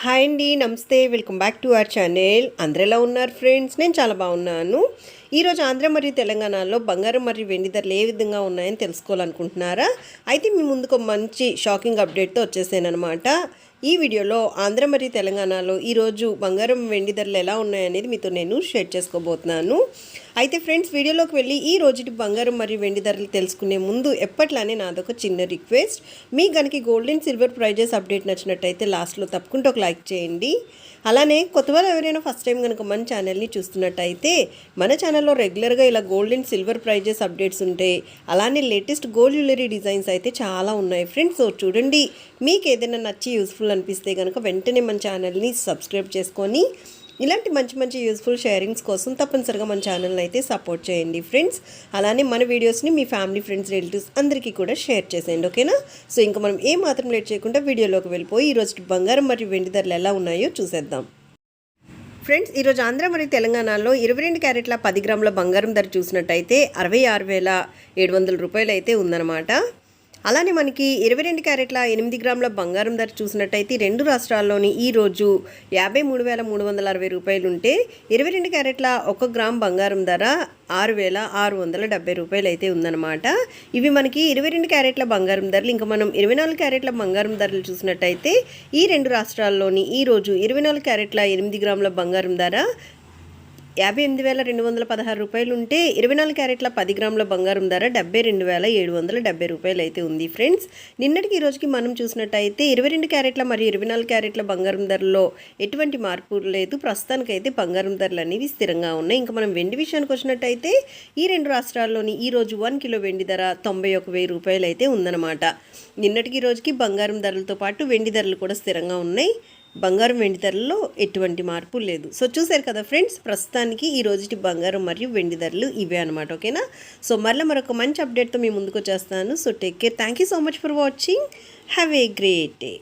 Hi అండి నమస్తే. Welcome back to our channel. అందరు ఎలా ఉన్నారు ఫ్రెండ్స్? నేను చాలా బాగున్నాను. ఈరోజు ఆంధ్ర మరియు తెలంగాణలో బంగారం మరియు వెండి ధరలు ఏ విధంగా ఉన్నాయని తెలుసుకోవాలనుకుంటున్నారా? అయితే మీ ముందుకు మంచి షాకింగ్ అప్డేట్తో వచ్చేసాను అనమాట ఈ వీడియోలో ఆంధ్ర మరియు తెలంగాణలో ఈరోజు బంగారం వెండి ధరలు ఎలా ఉన్నాయనేది మీతో నేను షేర్ చేసుకోబోతున్నాను. అయితే ఫ్రెండ్స్ వీడియోలోకి వెళ్ళి ఈ రోజుటి బంగారం మరియు వెండి ధరలు తెలుసుకునే ముందు ఎప్పట్లానే నాదొక చిన్న రిక్వెస్ట్. మీ కనుక gold and silver prices update నచ్చినట్టయితే లాస్ట్లో తప్పకుండా ఒక లైక్ చేయండి. అలానే కొత్త వాళ్ళు ఎవరైనా ఫస్ట్ టైం కనుక మన ఛానల్ని చూస్తున్నట్టయితే మన ఛానల్లో రెగ్యులర్గా ఇలా gold and silver prices updates ఉంటాయి అలానే లేటెస్ట్ గోల్డ్ జ్యువెలరీ డిజైన్స్ అయితే చాలా ఉన్నాయి ఫ్రెండ్స్. సో చూడండి మీకు ఏదైనా నచ్చి యూస్ఫుల్ అనిపిస్తే కనుక వెంటనే మన ఛానల్ని సబ్స్క్రైబ్ చేసుకొని ఇలాంటి మంచి మంచి యూస్ఫుల్ షేరింగ్స్ కోసం తప్పనిసరిగా మన ఛానల్ని అయితే సపోర్ట్ చేయండి ఫ్రెండ్స్ అలానే మన వీడియోస్ని మీ ఫ్యామిలీ ఫ్రెండ్స్ రిలేటివ్స్ అందరికీ కూడా షేర్ చేసేయండి ఓకేనా సో ఇంకా మనం ఏ మాత్రం లేట్ చేయకుండా వీడియోలోకి వెళ్ళిపోయి ఈరోజు బంగారం మరియు వెండి ధరలు ఎలా ఉన్నాయో చూసేద్దాం. ఫ్రెండ్స్ ఈరోజు ఆంధ్ర మరియు తెలంగాణలో ఇరవై రెండు క్యారెట్ల పది గ్రాముల బంగారం ధర చూసినట్టయితే అరవై ఆరు వేల ఏడు వందల రూపాయలు అయితే ఉందన్నమాట. అలానే మనకి ఇరవై రెండు క్యారెట్ల ఎనిమిది గ్రాముల బంగారం ధర చూసినట్టయితే రెండు రాష్ట్రాల్లోని ఈ రోజు యాభై మూడు వేల మూడు వందల అరవై రూపాయలు ఉంటే ఇరవై రెండు క్యారెట్ల ఒక గ్రామ్ బంగారం ధర ఆరు వేల ఆరు వందల డెబ్బై రూపాయలు అయితే ఉందన్నమాట. ఇవి మనకి ఇరవై రెండు క్యారెట్ల బంగారం ధరలు ఇంకా మనం ఇరవై నాలుగు క్యారెట్ల బంగారం ధరలు చూసినట్టయితే ఈ రెండు రాష్ట్రాల్లోని ఈ రోజు ఇరవై నాలుగు క్యారెట్ల ఎనిమిది గ్రాముల బంగారం ధర యాభై ఎనిమిది వేల రెండు వందల పదహారు రూపాయలు ఉంటే ఇరవై నాలుగు క్యారెట్ల పది గ్రాముల బంగారం ధర డెబ్బై రెండు వేల ఏడు వందల డెబ్బై రూపాయలు అయితే ఉంది ఫ్రెండ్స్. నిన్నటికి ఈ రోజుకి మనం చూసినట్టయితే ఇరవై రెండు క్యారెట్ల మరియు ఇరవై నాలుగు క్యారెట్ల బంగారం ధరలో ఎటువంటి మార్పు లేదు. ప్రస్తుతానికైతే బంగారం ధరలు అనేవి స్థిరంగా ఉన్నాయి. ఇంకా మనం వెండి విషయానికి వచ్చినట్టయితే ఈ రెండు రాష్ట్రాల్లోని ఈ రోజు వన్ కిలో వెండి ధర తొంభై ఒక వెయ్యి రూపాయలు అయితే ఉందన్నమాట. నిన్నటికి ఈ రోజుకి బంగారం ధరలతో పాటు వెండి ధరలు కూడా స్థిరంగా ఉన్నాయి. బంగారం వెండి ధరల్లో ఎటువంటి మార్పు లేదు. సో చూశారు కదా ఫ్రెండ్స్ ప్రస్తుతానికి ఈ రోజుటి బంగారం మరియు వెండి ధరలు ఇవే అనమాట ఓకేనా? సో మరలా మరొక మంచి అప్డేట్తో మీ ముందుకు వచ్చేస్తాను. So take care thank you so much for watching have a great day